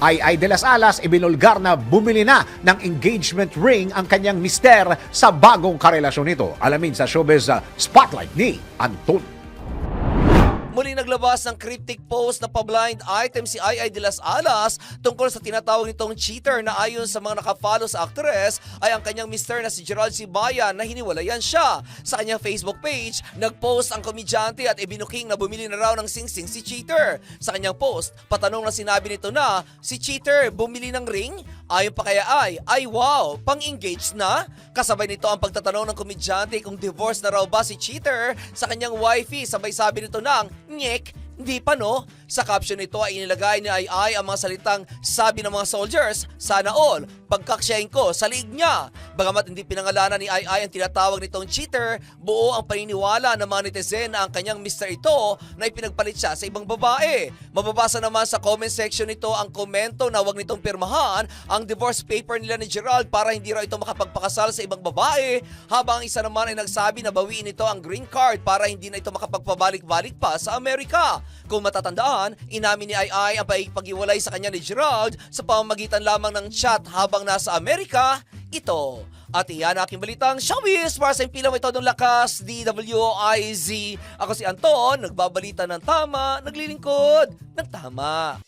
Ay Ay de las Alas ibinulgar na bumili na ng engagement ring ang kanyang mister sa bagong karelasyon nito. Alamin sa showbiz uh, spotlight ni Anton. Muli naglabas ng cryptic post na pa-blind item si Ai de las Alas tungkol sa tinatawag nitong cheater na ayon sa mga nakafollow sa actress ay ang kanyang mister na si Gerald Sibayan na hiniwalayan siya. Sa kanyang Facebook page, nag-post ang komedyante at ibinuking na bumili na raw ng sing-sing si cheater. Sa kanyang post, patanong na sinabi nito na, si cheater bumili ng ring? Ayon pa kaya ay, ay wow, pang-engage na? Kasabay nito ang pagtatanong ng komedyante kung divorce na raw ba si cheater sa kanyang wifey. Sabay sabi nito ng, Nyek, hindi pa no? Sa caption nito ay inilagay ni Ai ang mga salitang sabi ng mga soldiers, sana all, pagkaksyahin ko sa liig niya. Bagamat hindi pinangalanan ni Ai Ai ang tinatawag nitong cheater, buo ang paniniwala ng mga netizen na ang kanyang mister ito na ipinagpalit siya sa ibang babae. Mababasa naman sa comment section nito ang komento na wag nitong pirmahan ang divorce paper nila ni Gerald para hindi raw ito makapagpakasal sa ibang babae, habang ang isa naman ay nagsabi na bawiin ito ang green card para hindi na ito makapagpabalik-balik pa sa Amerika. Kung matatandaan, inamin ni Ai Ai ang paghiwalay sa kanya ni Gerald sa pamamagitan lamang ng chat habang nasa Amerika, ito. At iyan ang aking balitang showbiz para sa impilang ito ng lakas, DWIZ. Ako si Anton, nagbabalita ng tama, naglilingkod ng tama.